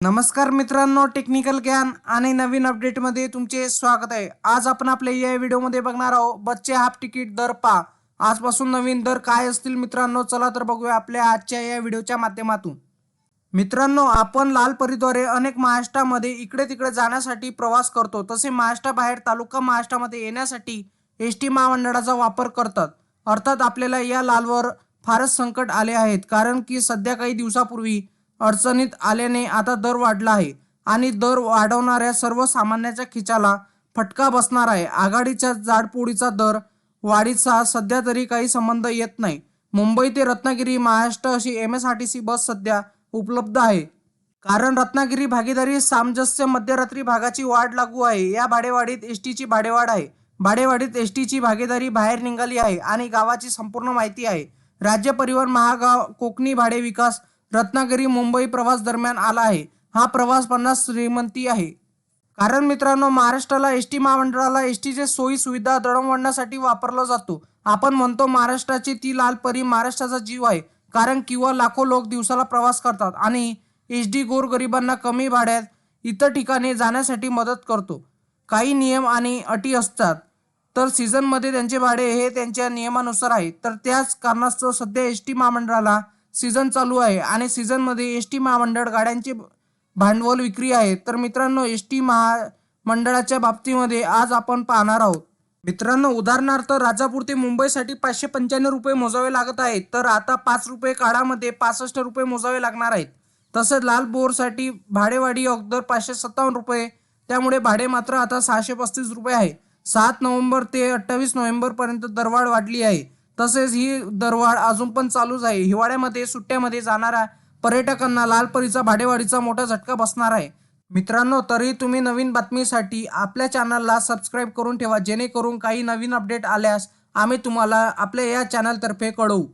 नमस्कार मित्रांनो टेक्निकल ज्ञान आणि नवीन अपडेटमध्ये तुमचे स्वागत आहे. आज आपण आपल्या या व्हिडिओमध्ये बघणार आहोत बच्चे हाफ तिकीट दर पा. आजपासून नवीन दर काय असतील मित्रांनो चला तर बघूया आपल्या आजच्या या व्हिडिओच्या माध्यमातून. मित्रांनो आपण लाल परीद्वारे अनेक महाराष्ट्रामध्ये इकडे तिकडे जाण्यासाठी प्रवास करतो. तसे महाराष्ट्राबाहेर तालुका महाराष्ट्रामध्ये येण्यासाठी एस टी महामंडळाचा वापर करतात. अर्थात आपल्याला या लालवर फारच संकट आले आहेत. कारण की सध्या काही दिवसापूर्वी अडचणीत आल्याने आता दर वाढला आहे आणि दर वाढवणाऱ्या सर्वसामान्याच्या खिचाला फटका बसणार आहे. आघाडीच्या जाडपोळीचा दर वाढीचा सध्या तरी काही संबंध येत नाही. मुंबई ते रत्नागिरी महाराष्ट्र अशी M S R T C bus सध्या उपलब्ध आहे. कारण रत्नागिरी भागीदारी सामंजस्य मध्यरात्री भागाची वाढ लागू आहे. या भाडेवाढीत एस टीची भाडेवाढ आहे. भाडेवाढीत एस टीची भागीदारी बाहेर निघाली आहे आणि गावाची संपूर्ण माहिती आहे. राज्य परिवहन महागाव कोकणी भाडे विकास रत्नागिरी मुंबई प्रवास दरम्यान आला आहे. हा प्रवास पन्नास श्रीमंती आहे. कारण मित्रांनो महाराष्ट्राला एस टी महामंडळाला एस टीचे सोयी सुविधा दळणवळणासाठी वापरला जातो. आपण म्हणतो महाराष्ट्राची ती लाल परी महाराष्ट्राचा जीव आहे. कारण किंवा लाखो लोक दिवसाला प्रवास करतात आणि एस डी गोरगरिबांना कमी भाड्यात इतर ठिकाणी जाण्यासाठी मदत करतो. काही नियम आणि अटी असतात. तर सीझनमध्ये त्यांचे भाडे हे त्यांच्या नियमानुसार आहे. तर त्याच कारणास्तव सध्या एस टी महामंडळाला सीझन चालू आहे आणि सीझनमध्ये एस टी महामंडळ गाड्यांची भांडवल विक्री आहे. तर मित्रांनो एस टी महामंडळाच्या बाबतीमध्ये आज आपण पाहणार आहोत. मित्रांनो उदाहरणार्थ राजापूर ते मुंबईसाठी पाचशे पंच्याण्णव रुपये मोजावे लागत आहेत. तर आता पाच रुपये काळामध्ये पासष्ट रुपये मोजावे लागणार आहेत. तसेच लाल बोरसाठी भाडेवाढी अगोदर पाचशे सत्तावन्न रुपये त्यामुळे भाडे मात्र आता सहाशे पस्तीस रुपये आहे. सात नोव्हेंबर ते अठ्ठावीस नोव्हेंबरपर्यंत दरवाढ वाढली आहे. तसेच ही दरवाढ अजून पण चालूच आहे. हिवाळ्यामध्ये सुट्ट्यामध्ये जाणाऱ्या पर्यटकांना लालपरीचा भाडेवाढीचा मोठा झटका बसणार आहे. मित्रांनो तरी तुम्ही नवीन बातमीसाठी आपल्या चॅनलला सबस्क्राईब करून ठेवा जेणेकरून काही नवीन अपडेट आल्यास आम्ही तुम्हाला आपल्या या चॅनलतर्फे कळवू.